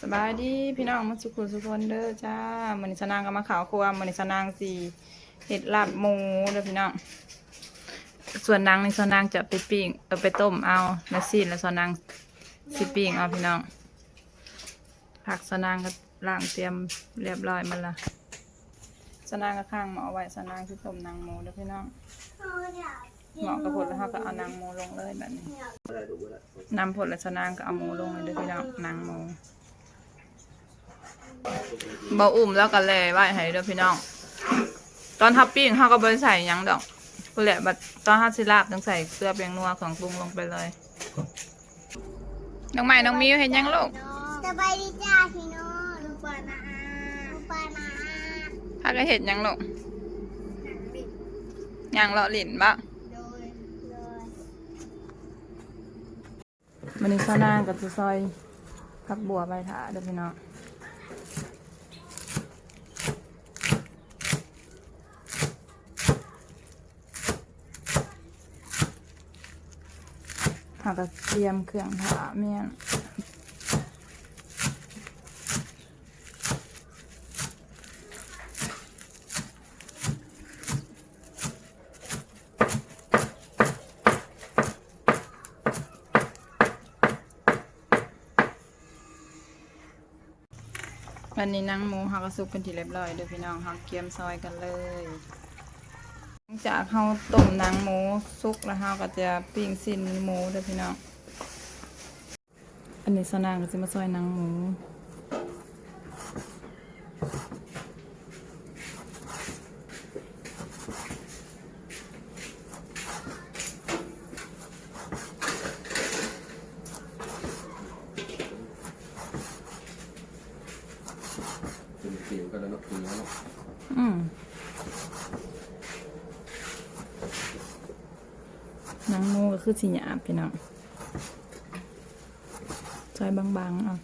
สบายดีพี่น้องมาสุขุสุคนเด้อจ้ามื้อนี้สนางก็มาข่าวครัวมื้อนี้สนางสิเฮ็ดลาบหมูเด้อพี่น้องส่วนนางในส่วนนางจะไปปิ้งเออไปต้มเอาแล้วซีนแล้วส่วนนางสิปิ้งเอาพี่น้องผักสนางก็ล้างเตรียมเรียบร้อยมันละสนางก็ข้างหมอไว้สนางสิต้มนางหมูเด้อพี่น้องหมอกระพดแล้วเขาก็เอานางหมูลงเลยแบบนี้นำผลแล้วสนางก็เอาหมูลงเลยเด้อพี่น้องนางหมู บ่อุ่มแล้วก็เลยไว้ให้เด้อพี่น้อง ตอนทับปิ้งเฮาก็บ่ได้ใส่หยังดอกพุ่นแหละบัดตอนเฮาสิลาบต้องใส่เกลือเปียงนัวของปรุงลงไปเลย น้องใหม่น้องมิวเห็นยังลูกสบายดีจ้าพี่น้องลูกปานาลูกปานาพาก็เห็นยังลูกยังเลาะลิ้นบ่โดยโดยมันนี้ข้าวนางกับจะซอยผักบัวใบถาเด้อพี่น้อง หากเตรียมเครื่องถาเมียนวันนี้นั่งหมูฮาก็สุกเป็นที่เรียบร้อยเด้อพี่น้องเฮาเกียมซอยกันเลย หลังจากเฮาต้มหนังหมูสุกแล้วเฮาก็จะปิ้งสิ้นหมูเด้อพี่น้อง อันนี้สนางก็สิมาซอยหนังหมูเป็นเสียวกันแล้วเนาะคือแล้วเนาะอืมหนังหมู ก็คือสีหยาบพี่น้องซอยบางๆอะ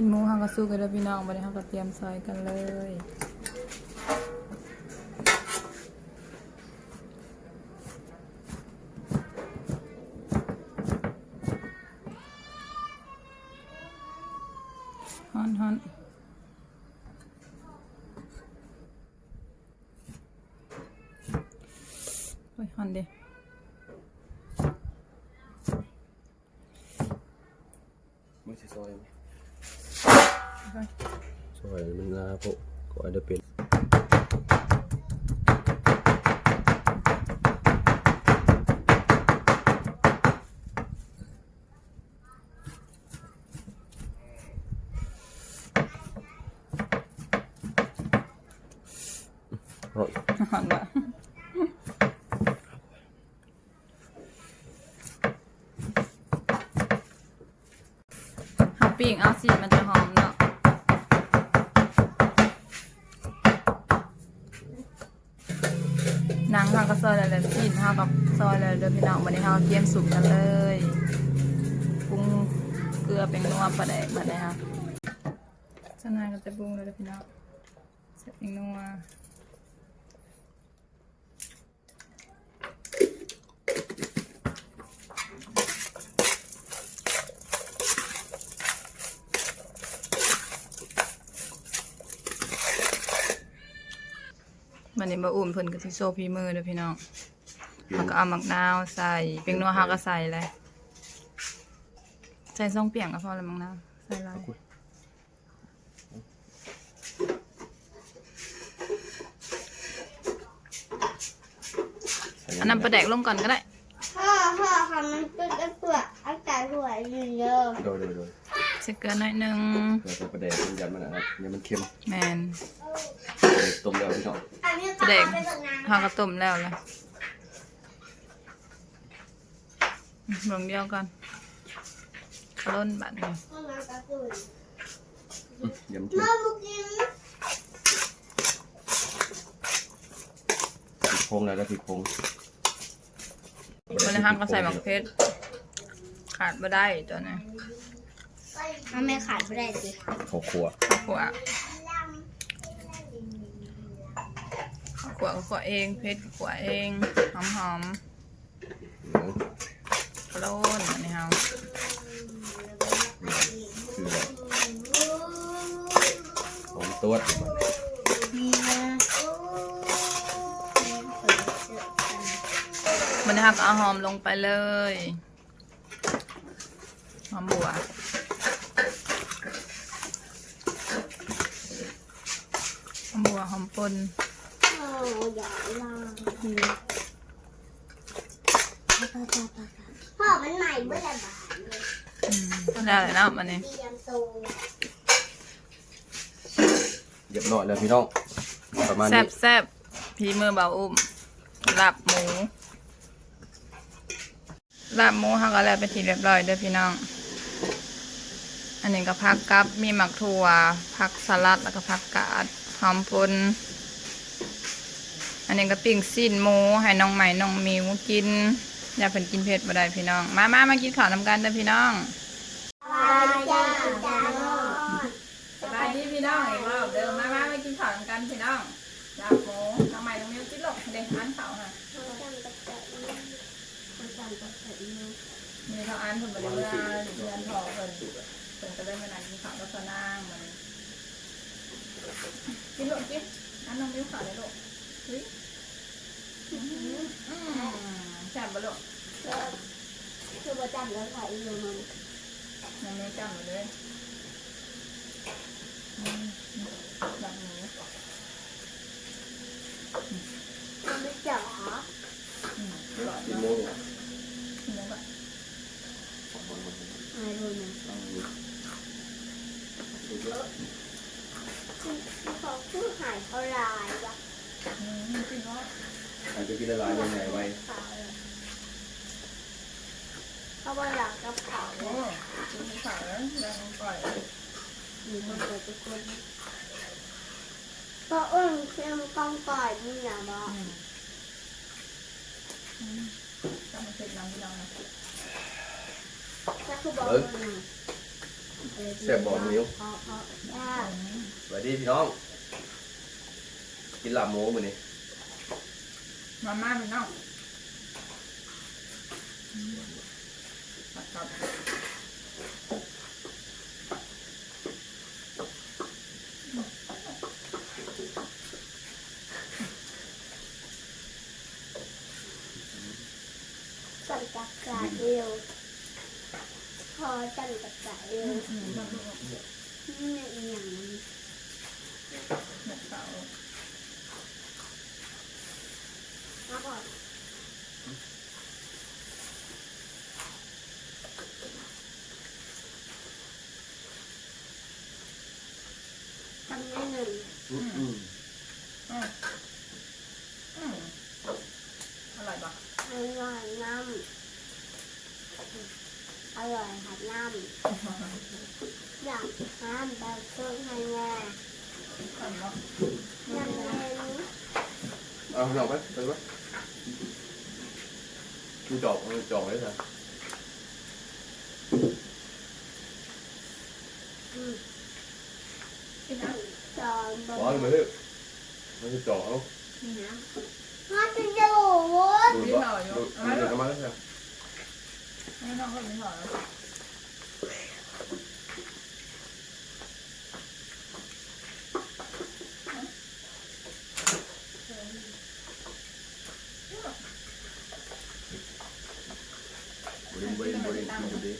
สิ้นหมูเฮาก็สู้กันแล้วพี่น้องบัดนี้เฮาก็เตรียมซอยกันเลยฮอนฮอนโอ้ยฮอนเด้ ไม่ใช่ซอยไหมซอย มันลาพวกก็อาจจะเป็นร้อยฮอนละเฮาปิ้งเอาสิมันจะหอม เนาะหนังเราก็ซอยแล้วแล้วซีนเท่ากับซอยแล้วเด้อพี่น้องวันนี้เราเตรียมสุกกันเลยปรุงเกลือเป็นนัวปลาแดกมาได้ครับเจ้านายก็จะปรุงเลยเด้อพี่น้องเสร็จเป็นนัว วันนี้มาอุ่มเพิ่นก็สิโซพีมือเด้อพี่น้องเขาก็เอามักนาวใส่เป็นนัวเฮาก็ใส่เลยใส่ซองเปียงก็พอแล้วมักนาวใส่หลายอันนั้นประแดกลงก่อนก็ได้พ่อพ่อค่ะมันเป็นกระเปือกอากาศหัวอยู่เยอะโดยโดยโดยใส่เกลือหน่อยหนึงเราจะประเดี๋ยวมันยันมันนะครับยันมันเค็ม แมนต้มแล้วพี่น้อง อันนี้ประแดกเป็นแบบนั้นเฮาก็ต้มแล้วแหละเบิ่งเดียวกันล้นบัดนี้ห้องน้ำกระสุนอืมเดี๋ยวมันเค็มมาบุกินผิดโพงแล้วแล้วผิดโพงวันนี้ฮักก็ใส่หมักเพชรขาดไม่ได้ตัวนี้ถ้าไม่ขาดไม่ได้สิข้าวคั่วข้าวขัวข้าว ขัวก็ขัวเอง เพชรก็ขัวเอง หอมหอมเดี๋ยวๆกระโลนอันนี้เฮาคืออะไรผมตัวจนี่นะวันนี้ฮักก็เอาหอมลงไปเลย หอมบัวหอมบัวหอมปนโอ้อย่าลองพ่อมันใหม่เมื่อไหร่บ้างอืมได้เลยเนาะวันนี้เตรียมโตเรียบร้อยแล้วพี่น้องประมาณแซ่นี้บแซบพีมือเบาอุ้มลาบหมูลาบหมูเขาก็แล้วไปนทีเรียบร้อยเด้อพี่น้อง อันนี้ก็ผักกับมีหมักถั่วผักสลัดแล้วก็ผักกาดหอมปน อันนี้ก็ปิ้งซีนหมูให้น้องใหม่น้องมิวกิน อย่าเพิ่นกินเผ็ดบ่ได้พี่น้อง มามามากินข้าวนำกันเด้อพี่น้องวาจ้าจ้าโนสบายดีพี่น้องอีกรอบเดิมมามามากินข้าวนำกันพี่น้องลาบหมูน้องใหม่น้องมิวกินหลกเด็กอันข้าวค่ะมีเขาอ่านผลบริวาเดือนทองเพิ่นเพิ่นก็ได้มานั่งกินข้าวกับสนางมันกินลูกกินอันน้องมิวข้าวเลยลูก เฮ้ยอืมแซ่บบ่ลูกคือประจำแล้วค่ะอีโนมันน้องมิ้วจำหมดเลยอืมแบบนี้มันไม่จ๋ออืมอร่อยกินมากโม่กินแล้วแบบอะไรรู้ไหมเขาคือหายเขาลายวะ อืมจริงเนาะอาจจะกินละลายยังไงไว้เขาว่าหลังกับเขาโอ้กินข้าวแล้วแล้วน้องปล่อยอยู่มันเกิดทุกคนก็อ้นเค็มกองก่อยนี่นะบออืมอืมจำมาเสร็จน้ำพี่น้องนะจะคือบอกแซ่บบอกมิ้วเพราะเพราะว่าสวัสดีพี่น้อง กินลาบหมูมื้อนี้มาม่าพี่น้องตัดกับจันจักรเอวพอจันจักรเออืวมอืมแบบนี้ นี่อีหยัง แบบเก่า มาบอก ทำได้หนึ่ง อืมอืม อืมอืมอร่อยปะ อร่อยน้ำ อร่อยหัดน้ำอยากน้ำแบบเครื่องให้แม่อร่อยเนาะยังเล่นเอาหน่อ ไปไปไปดูจอกเอาจอกไว้ซะ กินนะ จอนบ บอลมาเถอะมันจะจอกเอา มาจะดูวุ้น ดูบ่ดูดูเดี๋ยวเอามาแล้วใช่ไหม ไม่น้องก็ไม่หอแล้ว บริบริบริบริ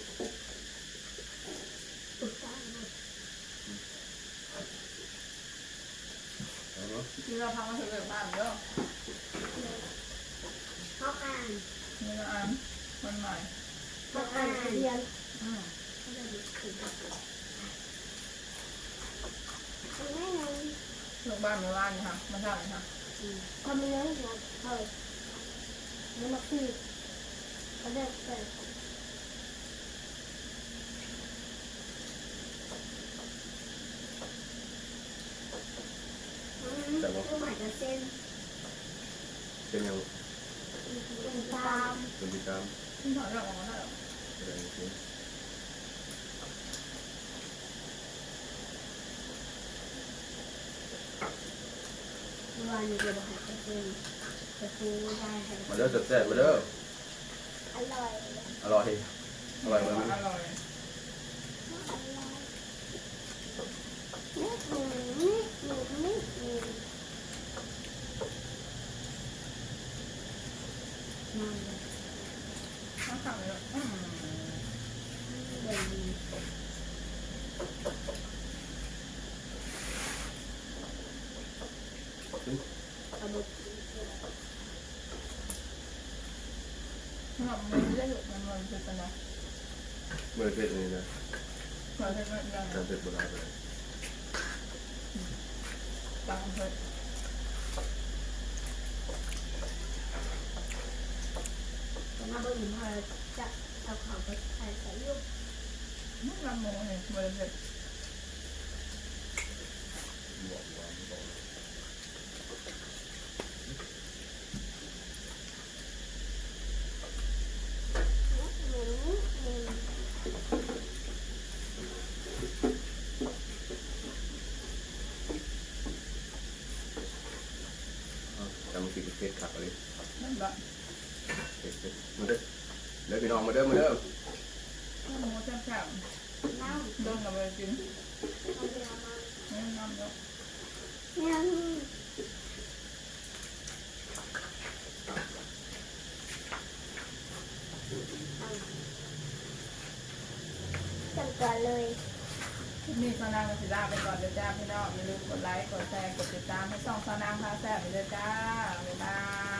เอาเนาะ ที่เราพักมาถึงเรื่องบ้านเด้อ เขาอ่าน นี่ก็อันมันใหม่ มาอ่านเรียนไกบ้านหม่บ้านนะคะมาทำอะไรคะทำเนื้อหัวเปิดน้ำมาคือเขาเรียกเปแต่ว่าก็หมายถึเส้นเป็นยังเป็นตามเป็นตามที่ถอยดออกมาแล้ว เมื่อวานนี้จะบอกให้ไปซื้อไปซื้อได้ให้มาเด้อแซ่บๆมาเด้ออร่อยอร่อยอร่อยมากอร่อยนิดหนึ่งนิดหนึ่งนิดหนึ่งนั่นเลยข้าวขาวเลย อืมเดินเอาบุกหอมมันจะหยุดมันมันจะเป็นอะไร เมื่อเผ็ดนี่นะ มันจะเป็นยังไง การเผ็ดโบราณเลยตังเพิ่มาเบิ่งพอจะเอาของไปใส่ใส่ลูกมันลำโมเนี่ยมันจะบวกหวาบอกนิดหนึ่งนิดหนึ่งอะจำกินเผ็ดขับอะไรนั่นแบบเผ็ดเผ็ด มาเด้อเด้อพี่น้องมาเด้อมาเด้อข้าวหมูแซ่บน้ำๆโดนกับไปกินเอาไปเอามาไม่น้ำเยอะยังจังก่อนเลยนี่สนางกับศิลาไปก่อนเดี๋ยวจ้าพี่น้องอย่าลืมกดไลค์กดแชร์กดติดตามให้ช่องสนางพาแซ่บไปเลยจ้าบ๊ายบาย